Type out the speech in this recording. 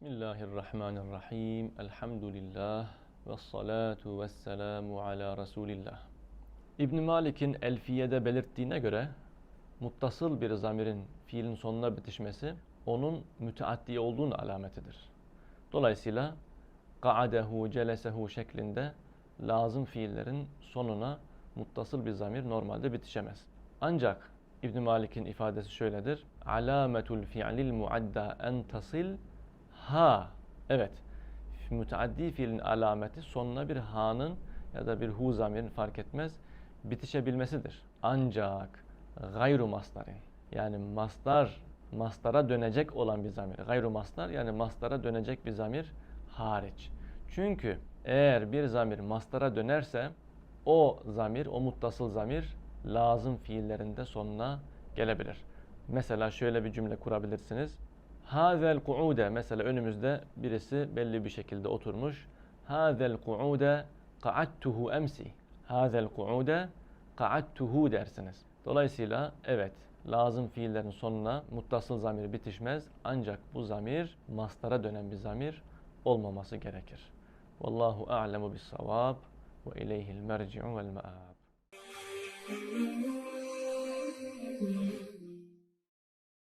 Bismillahirrahmanirrahim. Elhamdülillah. Ve salatu ve selamu ala Resulillah. İbn Malik'in Elfiye'de belirttiğine göre muttasıl bir zamirin fiilin sonuna bitişmesi onun müteaddi olduğunun alametidir. Dolayısıyla ka'adehu, celesehu şeklinde lazım fiillerin sonuna muttasıl bir zamir normalde bitişemez. Ancak İbn Malik'in ifadesi şöyledir. Alametul fi'lil muadda en tasil ha. Evet. Müteaddi fiilin alameti sonuna bir ha'nın ya da bir hu zamirin fark etmez bitişebilmesidir. Ancak gayru mastarin yani mastar mastara dönecek olan bir zamir. Gayru mastar yani mastara dönecek bir zamir hariç. Çünkü eğer bir zamir mastara dönerse o zamir, o muttasıl zamir lazım fiillerinde sonuna gelebilir. Mesela şöyle bir cümle kurabilirsiniz. Hazel ku'ude mesela önümüzde birisi belli bir şekilde oturmuş. Hazel ku'ude qa'attuhu emsi. Hazel ku'ude qa'attuhu dersiniz. Dolayısıyla evet lazım fiillerin sonuna muttasıl zamir bitişmez ancak bu zamir mastara dönen bir zamir olmaması gerekir. Vallahu a'lemu bis savab ve ileyhi'l merci'u vel ma'ab.